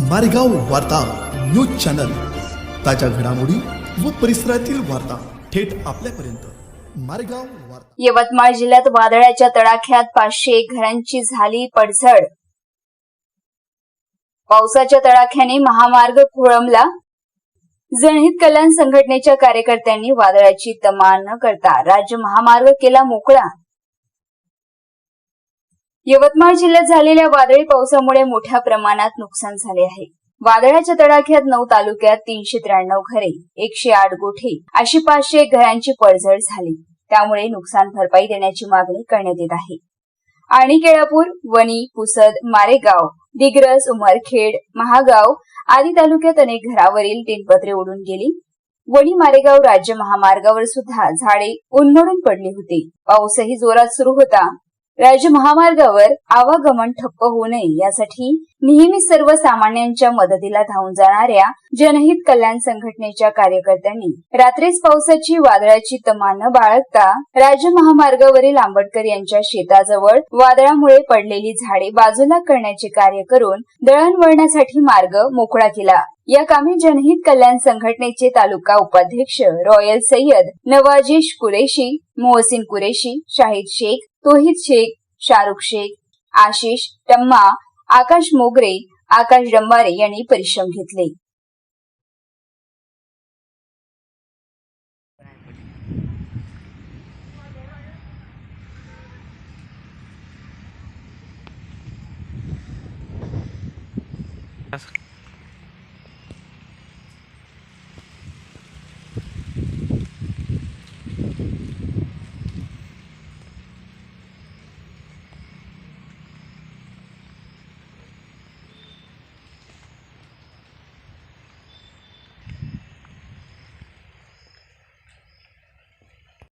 मारेगाव वार्ता news channel. ताज्या घडामोडी व परिसरातील वार्ता थेट आपल्यापर्यंत. मारेगाव वार्ता. यवतमाळ जिल्ह्यात वादळाच्या तडाख्यात पाचशे घरांची झाली पडझड. पावसाच्या तडाख्याने महामार्ग खोळंबला. जनहित कल्याण संघटनेच्या कार्यकर्त्यांनी वादळाची तमा न करता राज्य महामार्ग केला मोकळा. यवतमाळ जिल्ह्यात झालेल्या वादळी पावसामुळे मोठ्या प्रमाणात नुकसान झाले आहे. वादळाच्या तडाख्यात नऊ तालुक्यात तीनशे त्र्याण्णव घरे एकशे आठ गोठे अशी पाचशे घरांची पडझड झाली. त्यामुळे नुकसान भरपाई देण्याची मागणी करण्यात येत आहे. आणि केळापूर वणी पुसद मारेगाव दिग्रस उमरखेड महागाव आदी तालुक्यात अनेक घरावरील तीनपत्रे उडून गेली. वणी मारेगाव राज्य महामार्गावर सुद्धा झाडे उन्मळून पडली होती. पाऊसही जोरात सुरू होता. राज्य महामार्गावर आवागमन ठप्प होऊ नये यासाठी नेहमी सर्वसामान्यांच्या मदतीला धावून जाणाऱ्या जनहित कल्याण संघटनेच्या कार्यकर्त्यांनी रात्रीच पावसाची वादळाची तमा न बाळगता राज्य महामार्गावरील आंबटकर यांच्या शेताजवळ वादळामुळे पडलेली झाडे बाजूला करण्याचे कार्य करून दळणवळणासाठी मार्ग मोकळा केला. या कामी जनहित कल्याण संघटनेचे तालुका उपाध्यक्ष रॉयल सय्यद नवाजिश कुरेशी मोहसिन कुरेशी शाहिद शेख तोहिद शेख शाहरुख शेख आशिष टम्मा आकाश मोगरे आकाश डंबारे यांनी परिश्रम घेतले.